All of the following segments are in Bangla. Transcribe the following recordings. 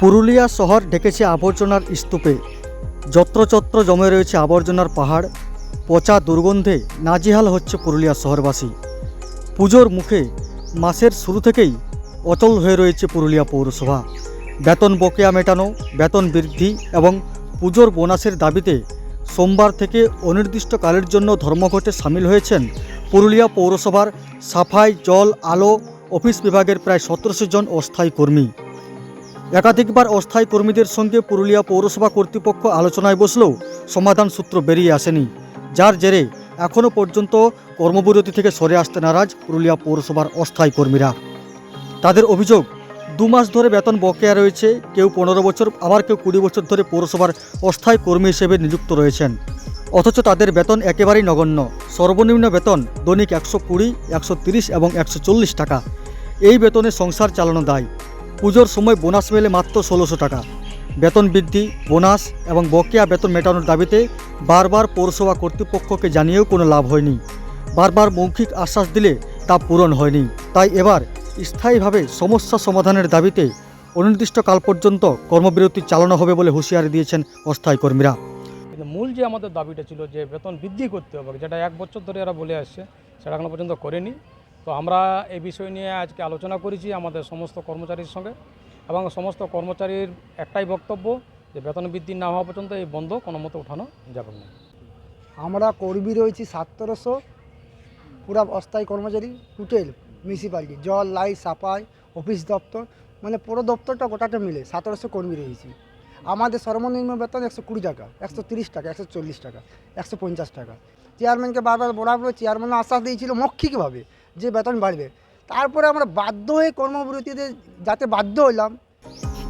পুরুলিয়া শহর ঢেকেছে আবর্জনার স্তূপে। যত্রচত্র জমে রয়েছে আবর্জনার পাহাড়। পচা দুর্গন্ধে নাজিহাল হচ্ছে পুরুলিয়া শহরবাসী। পুজোর মুখে মাসের শুরু থেকেই অচল হয়ে রয়েছে পুরুলিয়া পৌরসভা। বেতন বকেয়া মেটানো, বেতন বৃদ্ধি এবং পুজোর বোনাসের দাবিতে সোমবার থেকে অনির্দিষ্টকালের জন্য ধর্মঘটে সামিল হয়েছেন পুরুলিয়া পৌরসভার সাফাই, জল, আলো, অফিস বিভাগের প্রায় সতেরোশো জন অস্থায়ী কর্মী। একাধিকবার অস্থায়ী কর্মীদের সঙ্গে পুরুলিয়া পৌরসভা কর্তৃপক্ষ আলোচনায় বসলেও সমাধান সূত্র বেরিয়ে আসেনি। যার জেরে এখনও পর্যন্ত কর্মবিরতি থেকে সরে আসতে নারাজ পুরুলিয়া পৌরসভার অস্থায়ী কর্মীরা। তাদের অভিযোগ, দু মাস ধরে বেতন বকেয়া রয়েছে, কেউ পনেরো বছর, আবার কেউ কুড়ি বছর ধরে পৌরসভার অস্থায়ী কর্মী হিসেবে নিযুক্ত রয়েছেন। অথচ তাদের বেতন একেবারেই নগণ্য। সর্বনিম্ন বেতন দৈনিক একশো কুড়ি, একশো তিরিশ এবং একশো চল্লিশ টাকা। এই বেতনে সংসার চালানো দায়। পুজোর সময় বোনাস মেলে মাত্র ষোলোশো টাকা। বেতন বৃদ্ধি, বোনাস এবং বকেয়া বেতন মেটানোর দাবিতে বারবার পৌরসভা কর্তৃপক্ষকে জানিয়েও কোনো লাভ হয়নি। বারবার মৌখিক আশ্বাস দিলে তা পূরণ হয়নি। তাই এবার স্থায়ীভাবে সমস্যা সমাধানের দাবিতে অনির্দিষ্টকাল পর্যন্ত কর্মবিরতি চালানো হবে বলে হুঁশিয়ারি দিয়েছেন অস্থায়ী কর্মীরা। মূল যে আমাদের দাবিটা ছিল যে বেতন বৃদ্ধি করতে হবে, যেটা এক বছর ধরে এরা বলে আসছে, সেটা এখনও পর্যন্ত করেনি। তো আমরা এই বিষয় নিয়ে আজকে আলোচনা করেছি আমাদের সমস্ত কর্মচারীর সঙ্গে এবং সমস্ত কর্মচারীর একটাই বক্তব্য যে বেতন বৃদ্ধি না হওয়া পর্যন্ত এই বন্ধ, কোনো মতো উঠানো যাবে না। আমরা কর্মী রয়েছি সতেরোশো পুরা অস্থায়ী কর্মচারী টোটাল মিউনিসিপ্যালিটি জল লাইট সাফাই অফিস দপ্তর মানে পুরো দপ্তরটা গোটাটা মিলে সতেরোশো কর্মী রয়েছি। আমাদের সর্বনিম্ন বেতন একশো কুড়ি টাকা, একশো তিরিশ টাকা, একশো চল্লিশ টাকা, একশো পঞ্চাশ টাকা। চেয়ারম্যানকে বারবার বরাবর চেয়ারম্যান আশ্বাস দিয়েছিল মৌখিকভাবে। যে বেতন বাড়বে। তারপরে আমরা বাধ্য হয়ে কর্মবিরতিতে যাতে বাধ্য হলাম।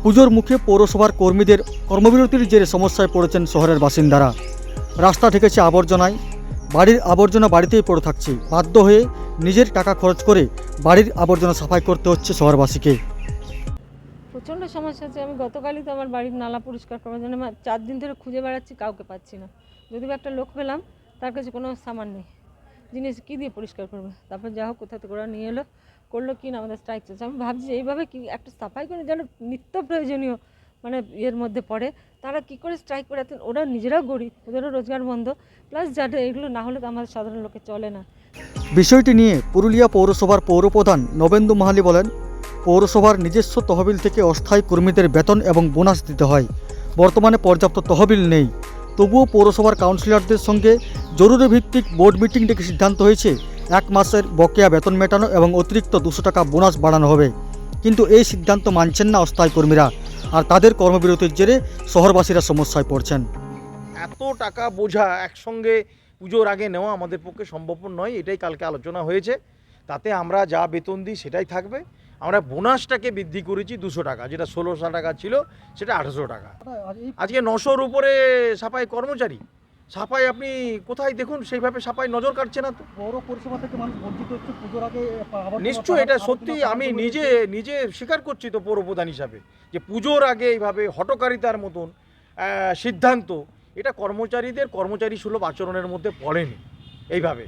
পুজোর মুখে পৌরসভার কর্মীদের কর্মবিরতির জেরে সমস্যায় পড়েছেন শহরের বাসিন্দারা। রাস্তা ঠেকেছে আবর্জনায় বাড়ির আবর্জনা বাড়িতেই পড়ে থাকছে। বাধ্য হয়ে নিজের টাকা খরচ করে বাড়ির আবর্জনা সাফাই করতে হচ্ছে শহরবাসীকে। প্রচণ্ড সমস্যা আছে আমি গতকালই তো আমার বাড়ির নালা পরিষ্কার করার জন্য চার দিন ধরে খুঁজে বেড়াচ্ছি কাউকে পাচ্ছি না। যদি বা একটা লোক পেলাম তার কাছে কোনো সামান নেই। জিনিস কী দিয়ে পরিষ্কার করবে? তারপর যা হোক কোথা থেকে ওরা নিয়ে এলো, করল কি না, আমাদের স্ট্রাইক চলছে। আমি ভাবছি এইভাবে কি একটা সাফাই করে যেন নিত্য প্রয়োজনীয় মানে ইয়ের মধ্যে পড়ে। তারা কি করে স্ট্রাইক করে? ওরা নিজেরাও গরিব, ওদেরও রোজগার বন্ধ। প্লাস যাদের এগুলো না হলে তো আমাদের সাধারণ লোকে চলে না। বিষয়টি নিয়ে পুরুলিয়া পৌরসভার পৌরপ্রধান নবেন্দু মাহালি বলেন, পৌরসভার নিজস্ব তহবিল থেকে অস্থায়ী কর্মীদের বেতন এবং বোনাস দিতে হয়। বর্তমানে পর্যাপ্ত তহবিল নেই। তবুও পৌরসভার কাউন্সিলরদের সঙ্গে জরুরি ভিত্তিক বোর্ড মিটিং ডেকে সিদ্ধান্ত হয়েছে, এক মাসের বকেয়া বেতন মেটানো এবং অতিরিক্ত দুশো টাকা বোনাস বাড়ানো হবে। কিন্তু এই সিদ্ধান্ত মানছেন না অস্থায়ী কর্মীরা আর তাদের কর্মবিরতির জেরে শহরবাসীরা সমস্যায় পড়ছেন। এত টাকা বোঝা একসঙ্গে পুজোর আগে নেওয়া আমাদের পক্ষে সম্ভবপর নয়, এটাই কালকে আলোচনা হয়েছে। তাতে আমরা যা বেতন দিই সেটাই থাকবে। আমরা বোনাসটাকে বৃদ্ধি করেছি দুশো টাকা যেটা ষোলোশো টাকা ছিল সেটা আঠারোশো টাকা। আজকে নশোর উপরে সাফাই কর্মচারী সাফাই আপনি কোথায় দেখুন সেইভাবে সাফাই নজর কাটছে না তো। পৌর পরিষেবা থেকে মানুষ বঞ্চিত হচ্ছে পুজোর আগে নিশ্চয়ই এটা সত্যি আমি নিজে নিজে স্বীকার করছি তো পৌরপ্রধান হিসাবে যে পুজোর আগে এইভাবে হটকারিতার মতন সিদ্ধান্ত এটা কর্মচারীদের কর্মচারী সুলভ আচরণের মধ্যে পড়েনি এইভাবে।